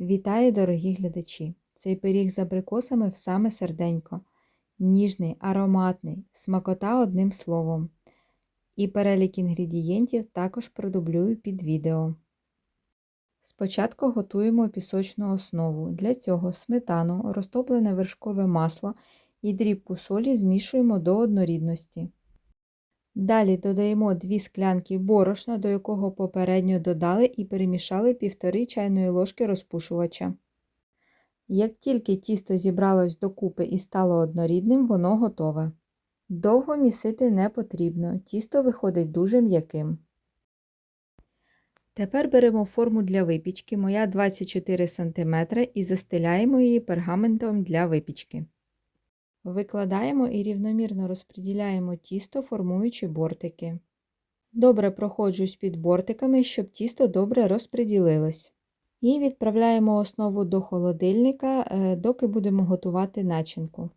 Вітаю, дорогі глядачі! Цей пиріг з абрикосами в саме серденько. Ніжний, ароматний, смакота одним словом. І перелік інгредієнтів також продублюю під відео. Спочатку готуємо пісочну основу. Для цього сметану, розтоплене вершкове масло і дрібку солі змішуємо до однорідності. Далі додаємо 2 склянки борошна, до якого попередньо додали і перемішали 1,5 чайної ложки розпушувача. Як тільки тісто зібралось докупи і стало однорідним, воно готове. Довго місити не потрібно, тісто виходить дуже м'яким. Тепер беремо форму для випічки, моя 24 см, і застеляємо її пергаментом для випічки. Викладаємо і рівномірно розподіляємо тісто, формуючи бортики. Добре проходжусь під бортиками, щоб тісто добре розподілилось. І відправляємо основу до холодильника, доки будемо готувати начинку.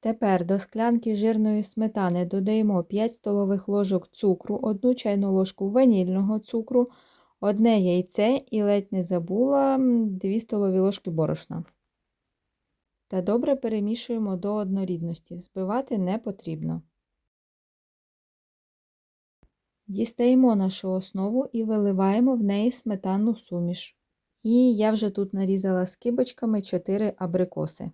Тепер до склянки жирної сметани додаємо 5 столових ложок цукру, 1 чайну ложку ванільного цукру, 1 яйце і ледь не забула 2 столові ложки борошна. Та добре перемішуємо до однорідності, збивати не потрібно. Дістаємо нашу основу і виливаємо в неї сметанну суміш. І я вже тут нарізала скибочками 4 абрикоси.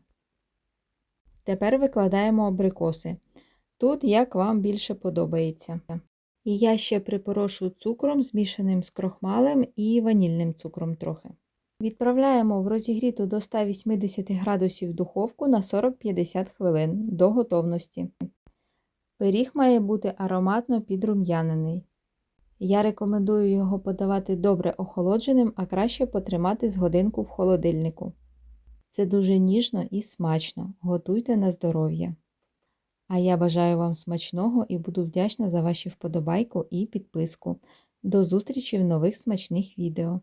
Тепер викладаємо абрикоси. Тут як вам більше подобається. І я ще припорошу цукром, змішаним з крохмалем і ванільним цукром трохи. Відправляємо в розігріту до 180 градусів духовку на 40-50 хвилин до готовності. Пиріг має бути ароматно підрум'янений. Я рекомендую його подавати добре охолодженим, а краще потримати з годинку в холодильнику. Це дуже ніжно і смачно. Готуйте на здоров'я. А я бажаю вам смачного і буду вдячна за ваші вподобайку і підписку. До зустрічі в нових смачних відео!